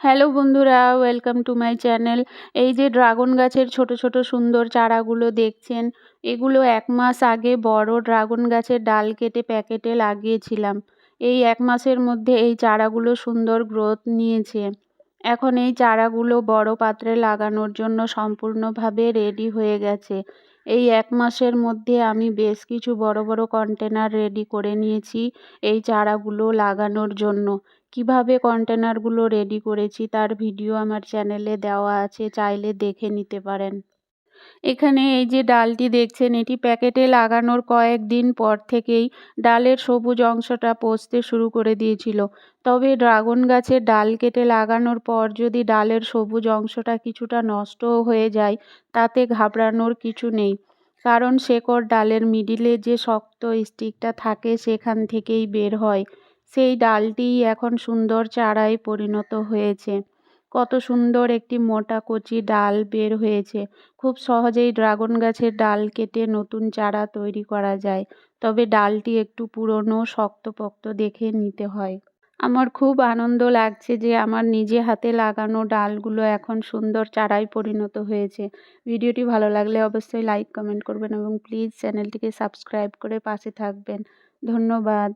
Hello বন্ধুরা, welcome to my channel. এই যে ড্রাগন গাছের ছোট ছোট সুন্দর চারাগুলো দেখছেন, এগুলো এক মাস আগে বড় ড্রাগন গাছের ডাল কেটে প্যাকেটে লাগিয়েছিলাম। এই এক মাসের মধ্যে এই চারাগুলো সুন্দর গ্রোথ নিয়েছে। এখন এই চারাগুলো বড় পাত্রে লাগানোর জন্য সম্পূর্ণভাবে রেডি হয়ে গেছে। এই এক মাসের মধ্যে আমি বেশ কিছু বড় বড় কন্টেনার রেডি করে নিয়েছি এই চারাগুলো লাগানোর জন্য। কীভাবে কন্টেনারগুলো রেডি করেছি তার ভিডিও আমার চ্যানেলে দেওয়া আছে, চাইলে দেখে নিতে পারেন। এখানে এই যে ডালটি দেখছেন, এটি প্যাকেটে লাগানোর কয়েকদিন পর থেকেই ডালের সবুজ অংশটা পচতে শুরু করে দিয়েছিল। তবে ড্রাগন গাছের ডাল কেটে লাগানোর পর যদি ডালের সবুজ অংশটা কিছুটা নষ্টও হয়ে যায়, তাতে ঘাবড়ানোর কিছু নেই। কারণ শেকড় ডালের মিডিলে যে শক্ত স্টিকটা থাকে, সেখান থেকেই বের হয়। সেই ডালটি এখন সুন্দর চারায় পরিণত হয়েছে। কত সুন্দর একটি মোটা কচি ডাল বের হয়েছে। খুব সহজেই ড্রাগন গাছের ডাল কেটে নতুন চারা তৈরি করা যায়। তবে ডালটি একটু পুরনো, শক্তপোক্ত দেখে নিতে হয়। আমার খুব আনন্দ লাগছে যে আমার নিজে হাতে লাগানো ডালগুলো এখন সুন্দর চারায় পরিণত হয়েছে। ভিডিওটি ভালো লাগলে অবশ্যই লাইক, কমেন্ট করবেন এবং প্লিজ চ্যানেলটিকে সাবস্ক্রাইব করে পাশে থাকবেন। ধন্যবাদ।